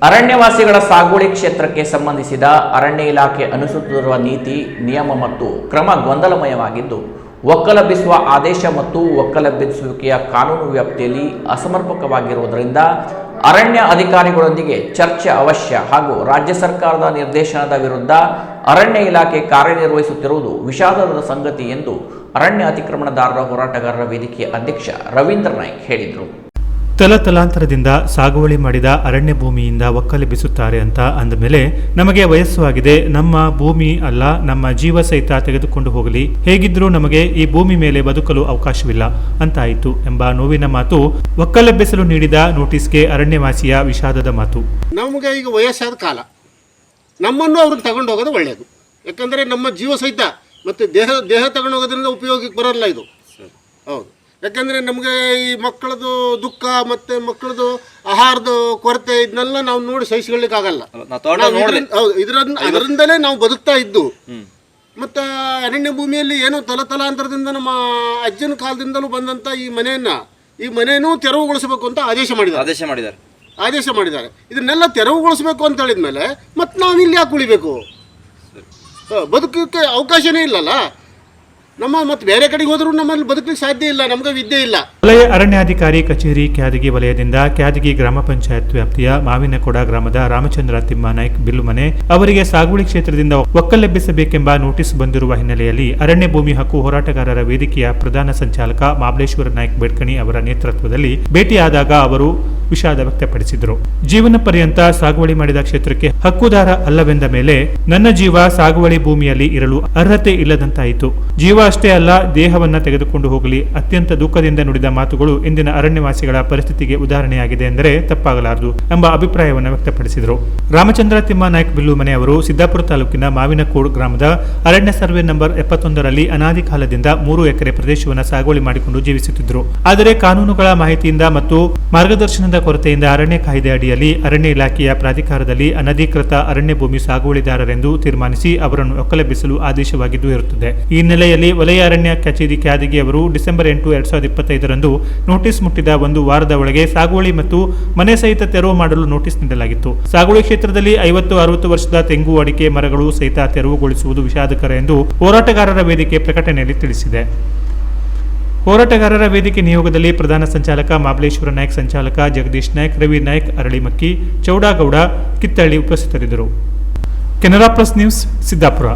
ಅರಣ್ಯವಾಸಿಗಳ ಸಾಗುವಳಿ ಕ್ಷೇತ್ರಕ್ಕೆ ಸಂಬಂಧಿಸಿದ ಅರಣ್ಯ ಇಲಾಖೆ ಅನುಸರಿಸುತ್ತಿರುವ ನೀತಿ, ನಿಯಮ ಮತ್ತು ಕ್ರಮ ಗೊಂದಲಮಯವಾಗಿದ್ದು ಒಕ್ಕಲಬ್ಬಿಸುವ ಆದೇಶ ಮತ್ತು ಒಕ್ಕಲಬ್ಬಿಸುವಿಕೆಯ ಕಾನೂನು ವ್ಯಾಪ್ತಿಯಲ್ಲಿ ಅಸಮರ್ಪಕವಾಗಿರುವುದರಿಂದ ಅರಣ್ಯ ಅಧಿಕಾರಿಗಳೊಂದಿಗೆ ಚರ್ಚೆ ಅವಶ್ಯ ಹಾಗೂ ರಾಜ್ಯ ಸರ್ಕಾರದ ನಿರ್ದೇಶನದ ವಿರುದ್ಧ ಅರಣ್ಯ ಇಲಾಖೆ ಕಾರ್ಯನಿರ್ವಹಿಸುತ್ತಿರುವುದು ವಿಷಾದದ ಸಂಗತಿ ಎಂದು ಅರಣ್ಯ ಅತಿಕ್ರಮಣದಾರರ ಹೋರಾಟಗಾರರ ವೇದಿಕೆಯ ಅಧ್ಯಕ್ಷ ರವೀಂದ್ರ ನಾಯ್ಕ್ ಹೇಳಿದರು. ತಲತಲಾಂತರದಿಂದ ಸಾಗುವಳಿ ಮಾಡಿದ ಅರಣ್ಯ ಭೂಮಿಯಿಂದ ಒಕ್ಕಲೆಬ್ಬಿಸುತ್ತಾರೆ ಅಂತ ಅಂದಮೇಲೆ ನಮಗೆ ವಯಸ್ಸು ಆಗಿದೆ. ನಮ್ಮ ಭೂಮಿ ಅಲ್ಲ, ನಮ್ಮ ಜೀವ ಸಹಿತ ತೆಗೆದುಕೊಂಡು ಹೋಗಲಿ. ಹೇಗಿದ್ರೂ ನಮಗೆ ಈ ಭೂಮಿ ಮೇಲೆ ಬದುಕಲು ಅವಕಾಶವಿಲ್ಲ ಅಂತಾಯಿತು ಎಂಬ ನೋವಿನ ಮಾತು ಒಕ್ಕಲೆಬ್ಬಿಸಲು ನೀಡಿದ ನೋಟಿಸ್ಗೆ ಅರಣ್ಯವಾಸಿಯ ವಿಷಾದದ ಮಾತು. ನಮಗೆ ಈಗ ವಯಸ್ಸಾದ ಕಾಲ. ನಮ್ಮನ್ನು ಅವ್ರನ್ನ ತಗೊಂಡು ಹೋಗೋದು ಒಳ್ಳೆಯದು ಯಾಕಂದರೆ ನಮ್ಮ ಜೀವ ಸಹಿತ ಮತ್ತು ದೇಹ ದೇಹ ತಗೊಂಡು ಹೋಗೋದ್ರಿಂದ ಉಪಯೋಗಕ್ಕೆ ಬರಲ್ಲ ಇದು. ಹೌದು. ಯಾಕಂದರೆ ನಮಗೆ ಈ ಮಕ್ಕಳದು ದುಃಖ ಮತ್ತು ಮಕ್ಕಳದು ಆಹಾರದ ಕೊರತೆ ಇದನ್ನೆಲ್ಲ ನಾವು ನೋಡಿ ಸಹಿಸ್ಕೊಳ್ಳಿಕ್ಕಾಗಲ್ಲ. ಹೌದು ಇದರಿಂದ ಅದರಿಂದಲೇ ನಾವು ಬದುಕ್ತಾ ಇದ್ದು. ಮತ್ತು ಅರಣ್ಯ ಭೂಮಿಯಲ್ಲಿ ಏನೋ ತಲತಲಾಂತರದಿಂದ ನಮ್ಮ ಅಜ್ಜನ ಕಾಲದಿಂದಲೂ ಬಂದಂಥ ಈ ಮನೆಯನ್ನು ಈ ಮನೆಯನ್ನು ತೆರವುಗೊಳಿಸಬೇಕು ಅಂತ ಆದೇಶ ಮಾಡಿದ್ದಾರೆ. ಆದೇಶ ಮಾಡಿದ್ದಾರೆ. ಆದೇಶ ಮಾಡಿದ್ದಾರೆ. ಇದನ್ನೆಲ್ಲ ತೆರವುಗೊಳಿಸಬೇಕು ಅಂತ ಹೇಳಿದ್ಮೇಲೆ ಮತ್ತೆ ನಾವು ಇಲ್ಲಿ ಯಾಕೆ ಉಳಿಬೇಕು? ಬದುಕಕ್ಕೆ ಅವಕಾಶನೇ ಇಲ್ಲಲ್ಲ? ನಮ್ಮ ಮತ್ತೆ ಬೇರೆ ಕಡೆಗೆ ಹೋದರೂ ನಮ್ಮಲ್ಲಿ ಬದುಕಲಿಕ್ಕೆ ಸಾಧ್ಯ ಇಲ್ಲ, ನಮ್ಗೆ ವಿದ್ಯೆ ಇಲ್ಲ. ವಲಯ ಅರಣ್ಯಾಧಿಕಾರಿ ಕಚೇರಿ ಕ್ಯಾದಗಿ ವಲಯದಿಂದ ಕ್ಯಾದಗಿ ಗ್ರಾಮ ಪಂಚಾಯತ್ ವ್ಯಾಪ್ತಿಯ ಮಾವಿನಕೊಡ ಗ್ರಾಮದ ರಾಮಚಂದ್ರ ತಿಮ್ಮಾನಾಯ್ಕ್ ಬಿಲ್ಲುಮನೆ ಅವರಿಗೆ ಸಾಗುವಳಿ ಕ್ಷೇತ್ರದಿಂದ ಒಕ್ಕಲೆಬ್ಬಿಸಬೇಕೆಂಬ ನೋಟಿಸ್ ಬಂದಿರುವ ಹಿನ್ನೆಲೆಯಲ್ಲಿ ಅರಣ್ಯ ಭೂಮಿ ಹಕ್ಕು ಹೋರಾಟಗಾರರ ವೇದಿಕೆಯ ಪ್ರಧಾನ ಸಂಚಾಲಕ ಮಾಬಲೇಶ್ವರ ನಾಯ್ಕ್ ಬೆಡ್ಕಣಿ ಅವರ ನೇತೃತ್ವದಲ್ಲಿ ಭೇಟಿಯಾದಾಗ ಅವರು ವಿಷಾದ ವ್ಯಕ್ತಪಡಿಸಿದರು. ಜೀವನ ಪರ್ಯಂತ ಸಾಗುವಳಿ ಮಾಡಿದ ಕ್ಷೇತ್ರಕ್ಕೆ ಹಕ್ಕುದಾರ ಅಲ್ಲವೆಂದ ಮೇಲೆ ನನ್ನ ಜೀವ ಸಾಗುವಳಿ ಭೂಮಿಯಲ್ಲಿ ಇರಲು ಅರ್ಹತೆ ಇಲ್ಲದಂತಾಯಿತು. ಜೀವ ಅಷ್ಟೇ ಅಲ್ಲ, ದೇಹವನ್ನ ತೆಗೆದುಕೊಂಡು ಹೋಗಲಿ ಅತ್ಯಂತ ದುಃಖದಿಂದ ನುಡಿದ ಮಾತುಗಳು ಇಂದಿನ ಅರಣ್ಯವಾಸಿಗಳ ಪರಿಸ್ಥಿತಿಗೆ ಉದಾಹರಣೆಯಾಗಿದೆ ಎಂದರೆ ತಪ್ಪಾಗಲಾರದು ಎಂಬ ಅಭಿಪ್ರಾಯವನ್ನು ವ್ಯಕ್ತಪಡಿಸಿದರು. ರಾಮಚಂದ್ರ ತಿಮ್ಮಾನಾಯ್ಕ್ ಬಿಲ್ಲುಮನೆ ಅವರು ಸಿದ್ದಾಪುರ ತಾಲೂಕಿನ ಮಾವಿನಕೋಡ್ ಗ್ರಾಮದ ಅರಣ್ಯ ಸರ್ವೆ ನಂಬರ್ ಎಪ್ಪತ್ತೊಂದರಲ್ಲಿ ಅನಾದಿ ಕಾಲದಿಂದ ಮೂರು ಎಕರೆ ಪ್ರದೇಶವನ್ನು ಸಾಗುವಳಿ ಮಾಡಿಕೊಂಡು ಜೀವಿಸುತ್ತಿದ್ದರು ಆದರೆ ಕಾನೂನುಗಳ ಮಾಹಿತಿಯಿಂದ ಮತ್ತು ಮಾರ್ಗದರ್ಶನದ ಕೊರತೆಯಿಂದ ಅರಣ್ಯ ಕಾಯ್ದೆ ಅಡಿಯಲ್ಲಿ ಅರಣ್ಯ ಇಲಾಖೆಯ ಪ್ರಾಧಿಕಾರದಲ್ಲಿ ಅನಧಿಕೃತ ಅರಣ್ಯ ಭೂಮಿ ಸಾಗುವಳಿದಾರರೆಂದು ತೀರ್ಮಾನಿಸಿ ಅವರನ್ನು ಒಕ್ಕಲೆಬ್ಬಿಸಲು ಆದೇಶವಾಗಿದ್ದು ಇರುತ್ತದೆ. ಈ ನೆಲೆಯಲ್ಲಿ ವಲಯ ಅರಣ್ಯ ಕಚೇರಿ ಕ್ಯಾದಗಿ ಅವರು ಡಿಸೆಂಬರ್ ಎಂಟು ಎರಡ್ ಸಾವಿರದ ಇಪ್ಪತ್ತೈದರಂದು ನೋಟಿಸ್ ಮುಟ್ಟಿದ ಒಂದು ವಾರದ ಒಳಗೆ ಸಾಗುವಳಿ ಮತ್ತು ಮನೆ ಸಹಿತ ತೆರವು ಮಾಡಲು ನೋಟಿಸ್ ನೀಡಲಾಗಿತ್ತು. ಸಾಗುವಳಿ ಕ್ಷೇತ್ರದಲ್ಲಿ ಐವತ್ತು, ಅರವತ್ತು ವರ್ಷದ ತೆಂಗು ಅಡಿಕೆ ಮರಗಳು ಸಹಿತ ತೆರವುಗೊಳಿಸುವುದು ವಿಷಾದಕರ ಎಂದು ಹೋರಾಟಗಾರರ ವೇದಿಕೆ ಪ್ರಕಟಣೆಯಲ್ಲಿ ತಿಳಿಸಿದೆ. ಹೋರಾಟಗಾರರ ವೇದಿಕೆ ನಿಯೋಗದಲ್ಲಿ ಪ್ರಧಾನ ಸಂಚಾಲಕ ಮಾಬಲೇಶ್ವರ ನಾಯ್ಕ್, ಸಂಚಾಲಕ ಜಗದೀಶ್ ನಾಯ್ಕ್, ರವಿ ನಾಯ್ಕ್, ಅರಳಿಮಕ್ಕಿ, ಚೌಡಾಗೌಡ ಕಿತ್ತಳ್ಳಿ ಉಪಸ್ಥಿತರಿದ್ದರು. Canara plus news, Siddapura.